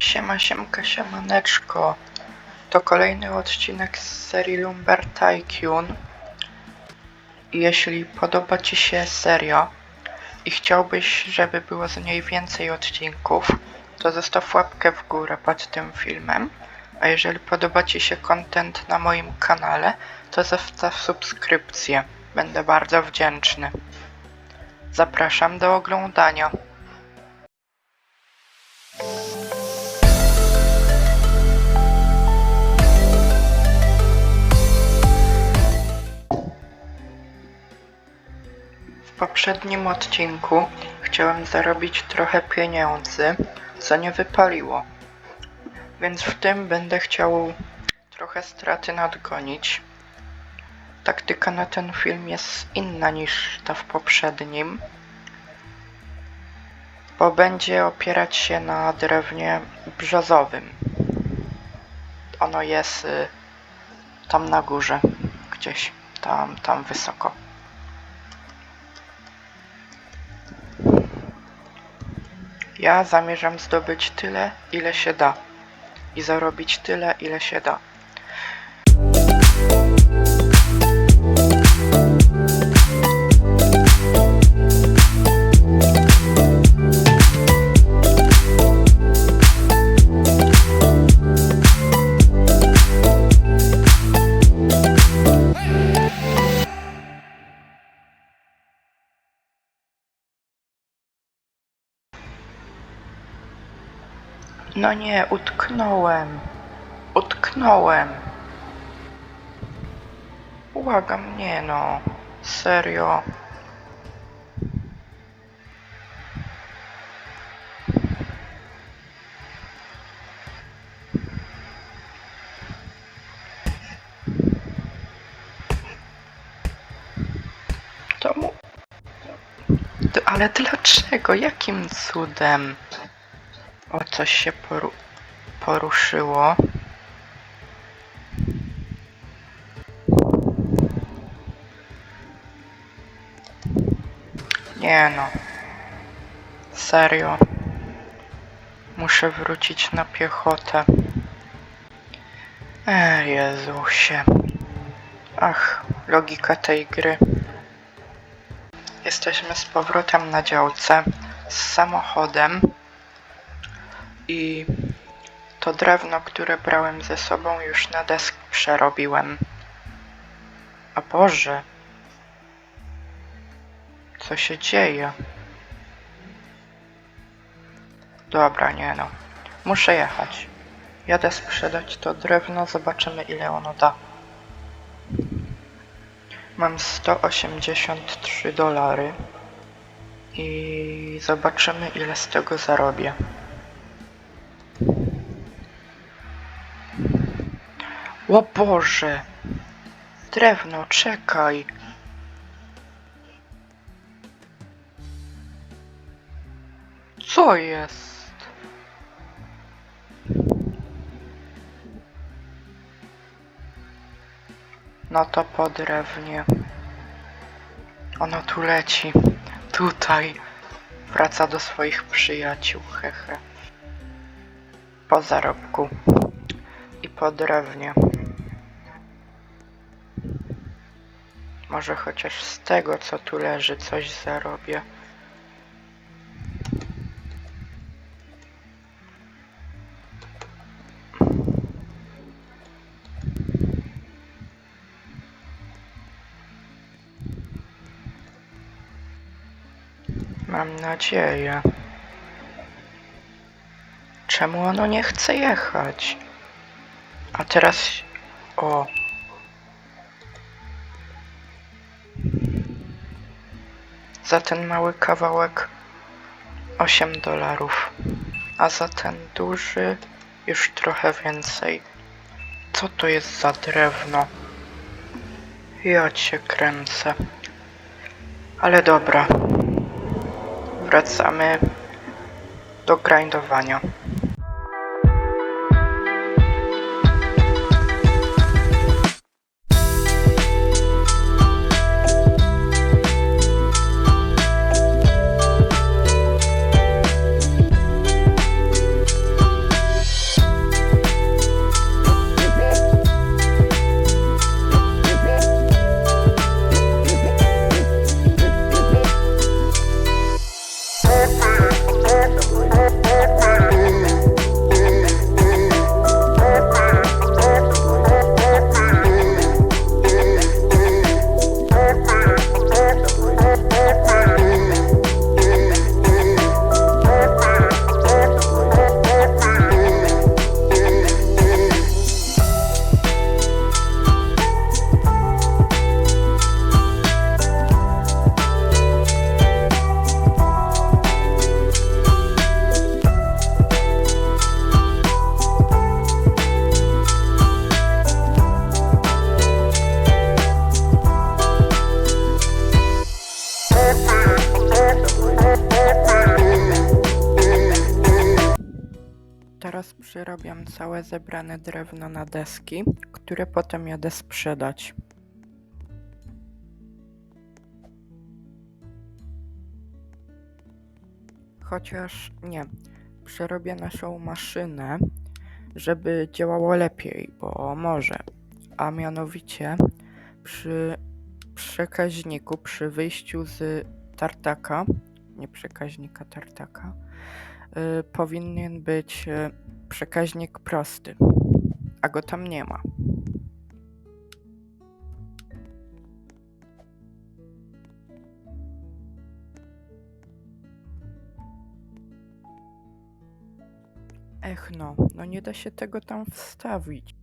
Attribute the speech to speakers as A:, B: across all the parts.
A: Siema, siemka, siemaneczko. To kolejny odcinek z serii Lumber Tycoon. Jeśli podoba Ci się seria i chciałbyś, żeby było z niej więcej odcinków, to zostaw łapkę w górę pod tym filmem. A jeżeli podoba Ci się content na moim kanale, to zostaw subskrypcję. Będę bardzo wdzięczny. Zapraszam do oglądania. Poprzednim odcinku chciałem zarobić trochę pieniędzy, co nie wypaliło. Więc w tym będę chciał trochę straty nadgonić. Taktyka na ten film jest inna niż ta w poprzednim, bo będzie opierać się na drewnie brzozowym. Ono jest y, tam na górze, gdzieś tam, tam wysoko. Ja zamierzam zdobyć tyle, ile się da. I zarobić tyle, ile się da. No nie, utknąłem. Utknąłem. Błagam, nie no. Serio. Ale dlaczego? Jakim cudem? O, coś się poru poruszyło. Nie no. Serio. Muszę wrócić na piechotę. E, Jezusie. Ach, logika tej gry. Jesteśmy z powrotem na działce z samochodem i to drewno, które brałem ze sobą, już na desk przerobiłem. A Boże, co się dzieje? Dobra, nie no. Muszę jechać. Jadę sprzedać to drewno, zobaczymy ile ono da. Mam 183 dolary i zobaczymy ile z tego zarobię. O Boże! Drewno, czekaj! Co jest? No to po drewnie. Ono tu leci. Tutaj. Wraca do swoich przyjaciół, hehe. Po zarobku i po drewnie. Może chociaż z tego, co tu leży, coś zarobię. Mam nadzieję. Czemu ono nie chce jechać? A teraz. O. Za ten mały kawałek 8 dolarów. A za ten duży już trochę więcej. Co to jest za drewno? Ja cię kręcę. Ale dobra. Wracamy do grindowania. Teraz przyrobiam całe zebrane drewno na deski, które potem jadę sprzedać. Chociaż nie, przerobię naszą maszynę, żeby działało lepiej, bo może. A mianowicie przy przekaźniku, przy wyjściu z tartaka, nie przekaźnika tartaka, y, powinien być y, przekaźnik prosty, a go tam nie ma. Ech no, no nie da się tego tam wstawić.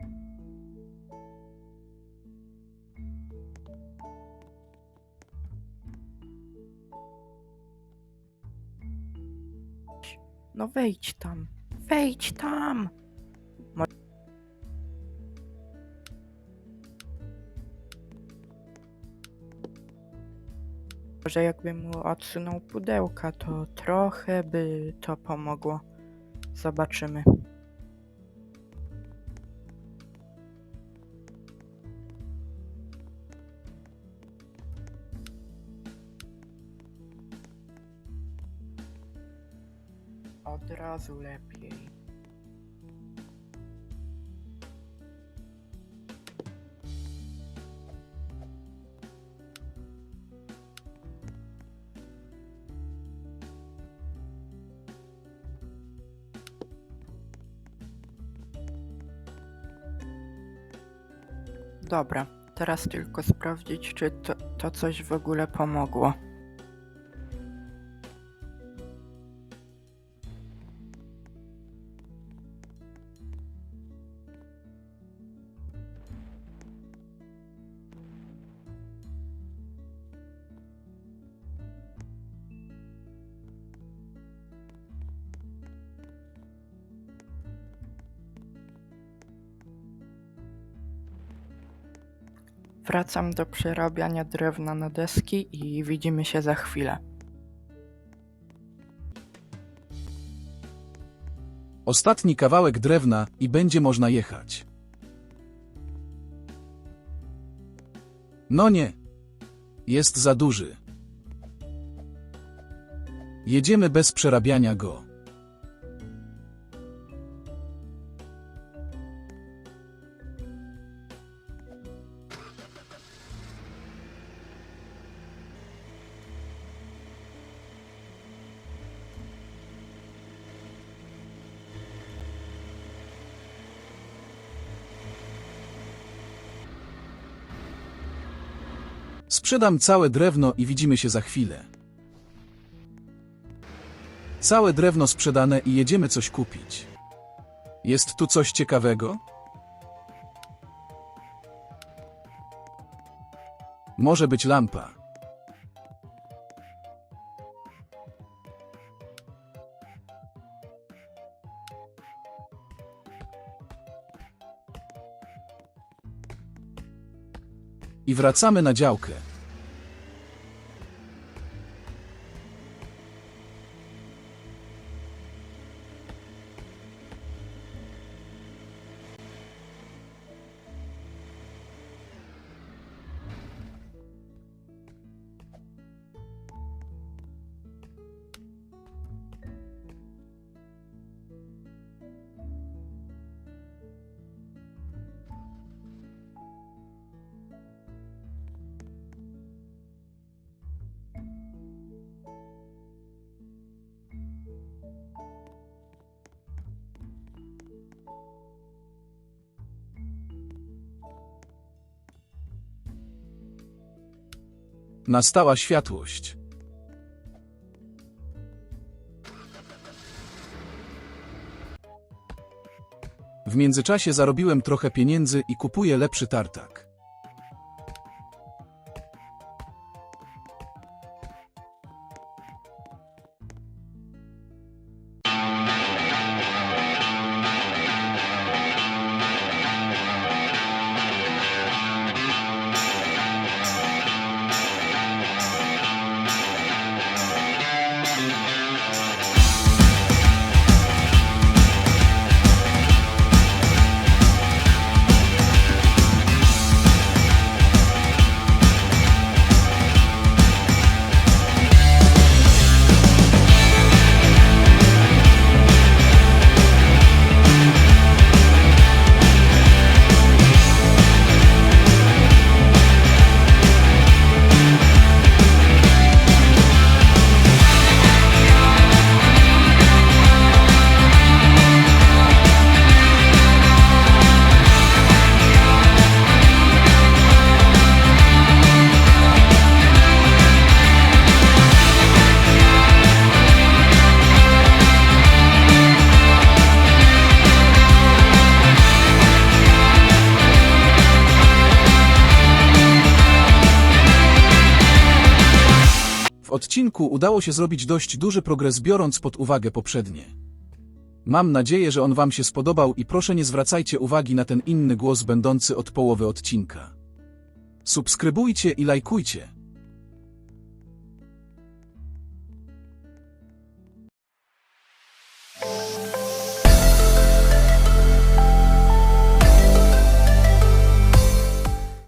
A: No wejdź tam, wejdź tam! Mo- Może jakbym mu odsunął pudełka, to trochę by to pomogło. Zobaczymy. Od razu lepiej. Dobra, teraz tylko sprawdzić, czy to, to coś w ogóle pomogło. Wracam do przerabiania drewna na deski i widzimy się za chwilę.
B: Ostatni kawałek drewna i będzie można jechać. No nie. Jest za duży. Jedziemy bez przerabiania go. Sprzedam całe drewno i widzimy się za chwilę. Całe drewno sprzedane i jedziemy coś kupić. Jest tu coś ciekawego? Może być lampa. I wracamy na działkę. Nastała światłość. W międzyczasie zarobiłem trochę pieniędzy i kupuję lepszy tartak. Odcinku udało się zrobić dość duży progres biorąc pod uwagę poprzednie. Mam nadzieję, że on wam się spodobał i proszę nie zwracajcie uwagi na ten inny głos będący od połowy odcinka. Subskrybujcie i lajkujcie.